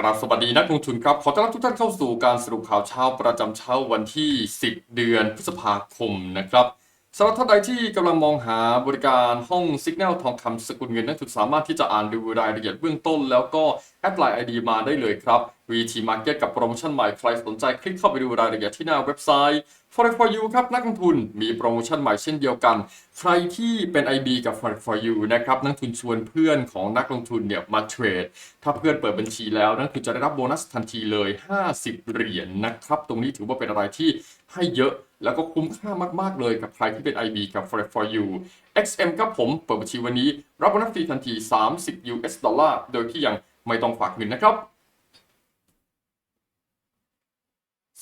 กราบสวัสดีนักลงทุนครับ ขอต้อนรับทุกท่านเข้าสู่การสรุปข่าวเช้าประจำเช้าวันที่ 10 เดือนพฤษภาคมนะครับสำหรับท่านใดที่กำลังมองหาบริการห้องสัญญาณทองคำสกุลเงินนักทุนสามารถที่จะอ่านดูรายละเอียดเบื้องต้น แล้วก็แอดไลน์ไอดีมาได้เลยครับ VT Market กับโปรโมชั่นใหม่ใครสนใจคลิกเข้าไปดูรายละเอียดที่หน้าเว็บไซต์ Forex for you ครับนักลงทุนมีโปรโมชั่นใหม่เช่นเดียวกัน ใครที่เป็น IB กับ Forex for you นะครับนักทุนชวนเพื่อนของนักลงทุนเนี่ยมาเทรด ถ้าเพื่อนเปิดบัญชีแล้วนักลงทุนจะได้รับโบนัสทันทีเลย 50 เหรียญนะครับ ตรงนี้ถือว่าเป็นอะไรที่ให้เยอะแล้วก็คุ้มค่ามาก ๆ เลยกับใครที่เป็น IB กับ Forex for you XM ครับผมเปิดบัญชีวันนี้ รับโบนัสฟรีทันที 30 US ดอลลาร์โดยที่ยังไม่ต้องฝากเงินนะครับ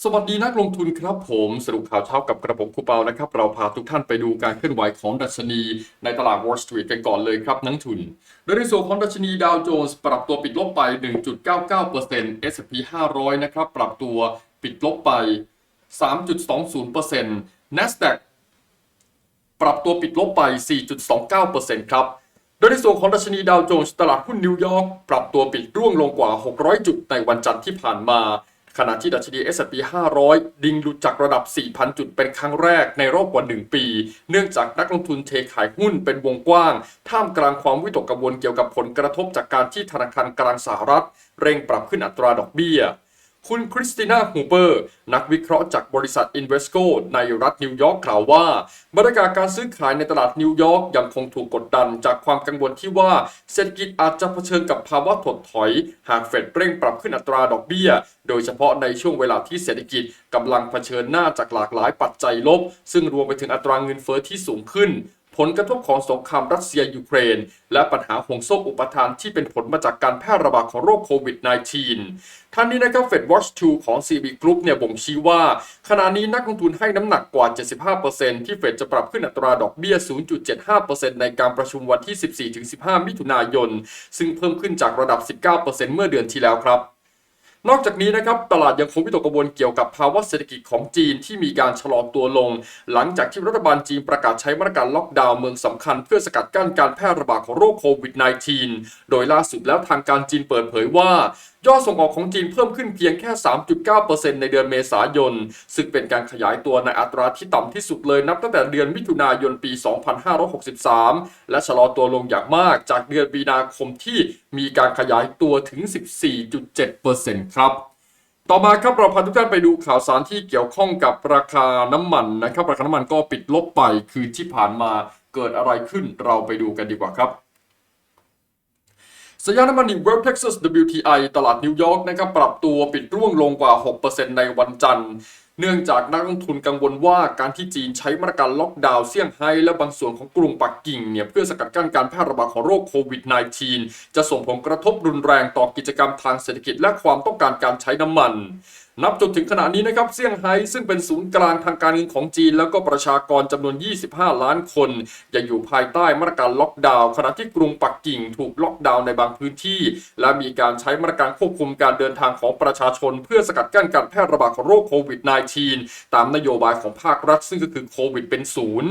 สวัสดีนักลงทุนครับผมสรุปข่าวเช้ากับกระผมคูเปานะครับ เราพาทุกท่านไปดูการเคลื่อนไหวของดัชนีในตลาด Wall Street กันก่อนเลยครับนักทุน โดยในส่วนของดัชนีดาวโจนส์ปรับตัวปิดลบไป 1.99% S&P 500 นะครับ ปรับตัวปิดลบไป 3.20% NASDAQ ปรับตัวปิดลบไป 4.29%ครับโดยในส่วนของดัชนีดาวโจนส์ตลาดหุ้นนิวยอร์กปรับตัวปิดร่วงลงกว่า 600 จุดในวันจันทร์ที่ผ่านมา ขณะที่ดัชนี S&P 500 ดิ่งหลุดจากระดับ 4,000 จุดเป็นครั้งแรกในรอบกว่า 1 ปี เนื่องจากนักลงทุนเทขายหุ้นเป็นวงกว้าง ท่ามกลางความวิตกกังวลเกี่ยวกับผลกระทบจากการที่ธนาคารกลางสหรัฐ เร่งปรับขึ้นอัตราดอกเบี้ย คุณคริสติน่าฮูเปอร์ นักวิเคราะห์จากบริษัท Invesco ในรัฐนิวยอร์กกล่าวว่าบรรยากาศการซื้อขายในตลาดนิวยอร์กยังคงถูกกดดันจากความกังวลที่ว่าเศรษฐกิจอาจจะเผชิญกับภาวะถดถอย หากเฟดเร่งปรับขึ้นอัตราดอกเบี้ย โดยเฉพาะในช่วงเวลาที่เศรษฐกิจกำลังเผชิญหน้าจากหลากหลายปัจจัยลบ ซึ่งรวมไปถึงอัตราเงินเฟ้อที่สูงขึ้น ผลกระทบของสงครามรัสเซียยูเครน และปัญหาห่วงโซ่อุปทานที่เป็นผลมาจากการแพร่ระบาดของโรคโควิด -19 ท่านนี้นะครับ Fed Watch 2 ของ CB Group เนี่ยบ่งชี้ว่า ขณะนี้นักลงทุนให้น้ำหนักกว่า 75%ที่เฟดจะปรับขึ้นอัตราดอกเบี้ย 0.75%ในการประชุมวันที่ 14-15 มิถุนายน ซึ่งเพิ่มขึ้นจากระดับ 19%เมื่อเดือนที่แล้วครับ นอกจากนี้นะครับตลาดยังคงวิตกกังวลเกี่ยวกับภาวะเศรษฐกิจของจีนที่มีการชะลอตัวลง หลังจากที่รัฐบาลจีนประกาศใช้มาตรการล็อกดาวน์เมืองสำคัญ เพื่อสกัดกั้นการแพร่ระบาดของโรคโควิด -19 โดยล่าสุดแล้วทางการจีนเปิดเผยว่า ยอดส่งออกของจีนเพิ่มขึ้นเพียงแค่ 3.9%ในเดือนเมษายน ซึ่งเป็นการขยายตัวในอัตราที่ต่ำที่สุดเลยนับตั้งแต่เดือนมิถุนายนปี 2563 และชะลอตัวลงอย่างมากจากเดือนมีนาคมที่มีการขยายตัวถึง 14.7%ครับต่อมาครับเราพาทุกท่านไปดูข่าวสารที่เกี่ยวข้องกับราคาน้ำมันนะครับ ราคาน้ำมันก็ปิดลบไปคือที่ผ่านมาเกิดอะไรขึ้นเราไปดูกันดีกว่าครับ สัญญาณน้ำมันดิบเวลเท็กซัส WTI ตลาดนิวยอร์กนะครับปรับตัวปิดร่วงลงกว่า 6%ในวันจันทร์ เนื่องจากนักลงทุนกังวลว่าการที่จีนใช้มาตรการล็อกดาวน์เซี่ยงไฮ้และบางส่วนของกรุงปักกิ่งเนี่ยเพื่อสกัดกั้นการแพร่ระบาดของโรคโควิด -19 จะส่งผลกระทบรุนแรงต่อกิจกรรมทางเศรษฐกิจและความต้องการการใช้น้ำมัน นับจนถึงขณะนี้นะครับเซี่ยงไฮ้ซึ่งเป็นศูนย์กลางทางการเงินของจีน แล้วก็ประชากรจำนวน 25 ล้านคนยังอยู่ภายใต้มาตรการล็อกดาวน์ขณะที่กรุงปักกิ่งถูกล็อกดาวน์ในบางพื้นที่ และมีการใช้มาตรการควบคุมการเดินทางของประชาชน เพื่อสกัดกั้นการแพร่ระบาดของโรคโควิด -19 ตามนโยบายของภาครัฐซึ่งก็คือโควิดเป็นศูนย์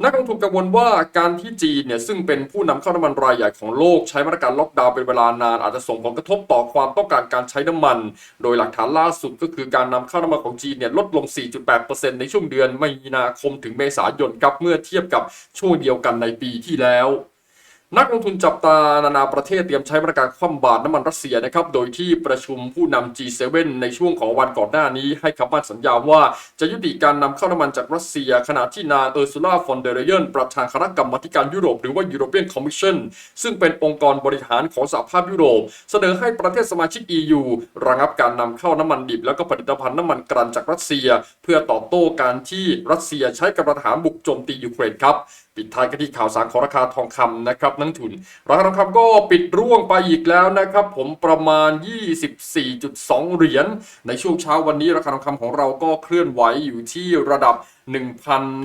นักลงทุนกังวลว่าการที่จีนเนี่ยซึ่งเป็นผู้นำเข้าน้ำมันรายใหญ่ของโลกใช้มาตรการล็อกดาวน์เป็นเวลานานอาจจะส่งผลกระทบต่อความต้องการการใช้น้ำมัน โดยหลักฐานล่าสุดก็คือการนำเข้าน้ำมันของจีนเนี่ยลดลง 4.8%ในช่วงเดือนมีนาคมถึงเมษายนครับเมื่อเทียบกับช่วงเดียวกันในปีที่แล้ว นักลงทุนจับตานานาประเทศเตรียมใช้มาตรการคว่ำบาตรน้ำมันรัสเซียนะครับ โดยที่ประชุมผู้นำ G7 ในช่วงของวันก่อนหน้านี้ ให้คำมั่นสัญญาว่าจะยุติการนำเข้าน้ำมันจากรัสเซีย ขณะที่นางเออร์ซูล่าฟอนเดเรเยนประธานคณะกรรมการยุโรปหรือว่า European Commission ซึ่งเป็นองค์กรบริหารของสหภาพยุโรป เสนอให้ประเทศสมาชิก EU ระงับการนำเข้าน้ำมันดิบ แล้วก็ผลิตภัณฑ์น้ำมันกลั่นจากรัสเซีย เพื่อตอบโต้การที่รัสเซียใช้กำลังทหารบุกโจมตียูเครนครับปิดท้ายกันที่ข่าวสารของราคาทองคำนะครับนักทุน ราคาทองคำก็ปิดร่วงไปอีกแล้วนะครับ ผมประมาณ 24.2 เหรียญ ในช่วงเช้าวันนี้ราคาทองคำของเราก็เคลื่อนไหวอยู่ที่ระดับ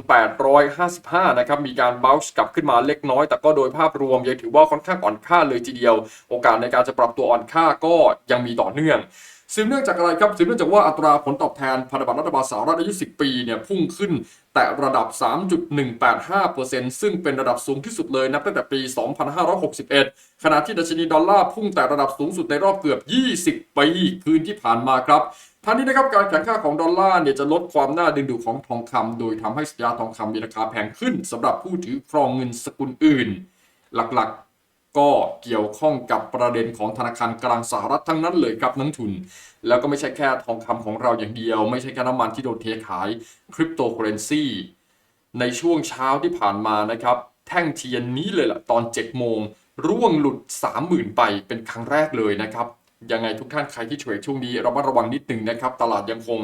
1,855 นะครับ มีการ bounce กลับขึ้นมาเล็กน้อย แต่ก็โดยภาพรวมยังถือว่าค่อนข้างอ่อนค่าเลยทีเดียว โอกาสในการจะปรับตัวอ่อนค่าก็ยังมีต่อเนื่อง สืบเนื่องจากอะไรครับสืบเนื่องจากว่าอัตราผลตอบแทนพันธบัตรรัฐบาลสหรัฐอายุ 10 ปีเนี่ยพุ่งขึ้นแต่ระดับ 3.185%ซึ่งเป็นระดับสูงที่สุดเลยนับตั้งแต่ปี 2561 ขณะที่ดัชนีดอลลาร์พุ่งแต่ระดับสูงสุดในรอบเกือบ 20 ปีคืนที่ผ่านมาครับทั้งนี้นะครับการแข่งข้าของดอลลาร์เนี่ยจะลดความน่าดึงดูดของทองคำโดยทำให้สัญญาทองคำมีราคาแพงขึ้นสำหรับผู้ถือครองเงินสกุลอื่น หลักๆ ก็เกี่ยวข้องกับประเด็นของธนาคารกลางสหรัฐทั้งนั้นเลยครับนักทุน แล้วก็ไม่ใช่แค่ทองคำของเราอย่างเดียว ไม่ใช่แค่น้ำมันที่โดนเทขายคริปโตเคอเรนซีในช่วงเช้าที่ผ่านมานะครับ แท่งเทียนนี้เลยล่ะ ตอน 7 โมง ร่วงหลุด 30,000 ไปเป็นครั้งแรกเลยนะครับยังไงทุกท่านใครที่เทรดช่วงนี้ระมัดระวังนิดนึงนะครับ ตลาดยังคง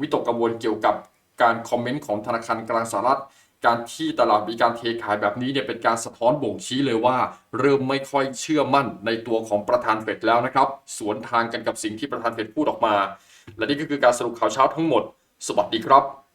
วิตกกังวลเกี่ยวกับการคอมเมนต์ของธนาคารกลางสหรัฐ การที่ตลาดมีการเทขายแบบนี้เนี่ยเป็นการสะท้อนบ่งชี้เลยว่า เริ่มไม่ค่อยเชื่อมั่นในตัวของประธานเฟดแล้วนะครับ สวนทางกันกับสิ่งที่ประธานเฟดพูดออกมา และนี่ก็คือการสรุปข่าวเช้าทั้งหมด สวัสดีครับ